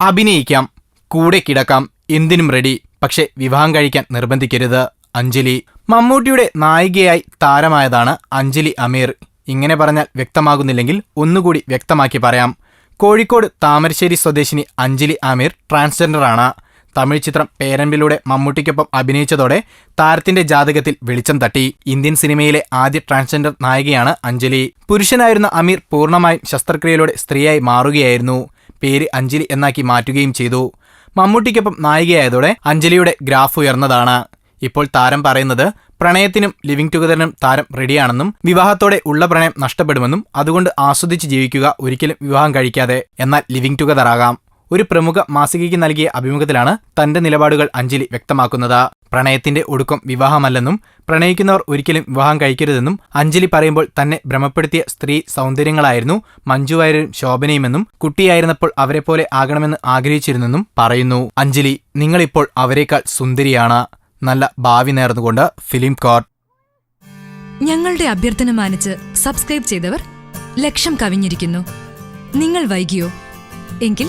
അഭിനയിക്കാം കൂടെ കിടക്കാം എന്തിനും റെഡി പക്ഷെ വിവാഹം കഴിക്കാൻ നിർബന്ധിക്കരുത്. അഞ്ജലി. മമ്മൂട്ടിയുടെ നായികയായി താരമായതാണ് അഞ്ജലി അമീർ. ഇങ്ങനെ പറഞ്ഞാൽ വ്യക്തമാകുന്നില്ലെങ്കിൽ ഒന്നുകൂടി വ്യക്തമാക്കി പറയാം. കോഴിക്കോട് താമരശ്ശേരി സ്വദേശിനി അഞ്ജലി ആമീർ ട്രാൻസ്ജെൻഡറാണ്. തമിഴ് ചിത്രം പേരമ്പിലൂടെ മമ്മൂട്ടിക്കൊപ്പം അഭിനയിച്ചതോടെ താരത്തിന്റെ ജാതകത്തിൽ വെളിച്ചം തട്ടി. ഇന്ത്യൻ സിനിമയിലെ ആദ്യ ട്രാൻസ്ജെൻഡർ നായികയാണ് അഞ്ജലി. പുരുഷനായിരുന്ന അമീർ പൂർണമായും ശസ്ത്രക്രിയയിലൂടെ സ്ത്രീയായി മാറുകയായിരുന്നു. പേര് അഞ്ജലി എന്നാക്കി മാറ്റുകയും ചെയ്തു. മമ്മൂട്ടിക്കൊപ്പം നായികയായതോടെ അഞ്ജലിയുടെ ഗ്രാഫ് ഉയർന്നതാണ്. ഇപ്പോൾ താരം പറയുന്നത് പ്രണയത്തിനും ലിവിംഗ് ടുഗദറിനും താരം റെഡിയാണെന്നും വിവാഹത്തോടെ ഉള്ള പ്രണയം നഷ്ടപ്പെടുമെന്നും അതുകൊണ്ട് ആസ്വദിച്ച് ജീവിക്കുക ഒരിക്കലും വിവാഹം കഴിക്കാതെ. എന്നാൽ ലിവിംഗ് ടുഗദർ ഒരു പ്രമുഖ മാസികയ്ക്ക് നൽകിയ അഭിമുഖത്തിലാണ് തന്റെ നിലപാടുകൾ അഞ്ജലി വ്യക്തമാക്കുന്നത്. പ്രണയത്തിന്റെ ഒടുക്കം വിവാഹമല്ലെന്നും പ്രണയിക്കുന്നവർ ഒരിക്കലും വിവാഹം കഴിക്കരുതെന്നും അഞ്ജലി പറയുമ്പോൾ തന്നെ ഭ്രമപ്പെടുത്തിയ സ്ത്രീ സൗന്ദര്യങ്ങളായിരുന്നു മഞ്ജു വാര്യരും ശോഭനയുമെന്നും കുട്ടിയായിരുന്നപ്പോൾ അവരെ പോലെ ആകണമെന്ന് ആഗ്രഹിച്ചിരുന്നെന്നും പറയുന്നു. അഞ്ജലി നിങ്ങളിപ്പോൾ അവരെക്കാൾ സുന്ദരിയാണ്. നല്ല ഭാവി നേർന്നുകൊണ്ട് ഫിലിം കോർട്ട് ഞങ്ങളുടെ അഭ്യർത്ഥന മാനിച്ച് സബ്സ്ക്രൈബ് ചെയ്തവർ ലക്ഷം കവിഞ്ഞിരിക്കുന്നു. നിങ്ങൾ വൈകിയോ? എങ്കിൽ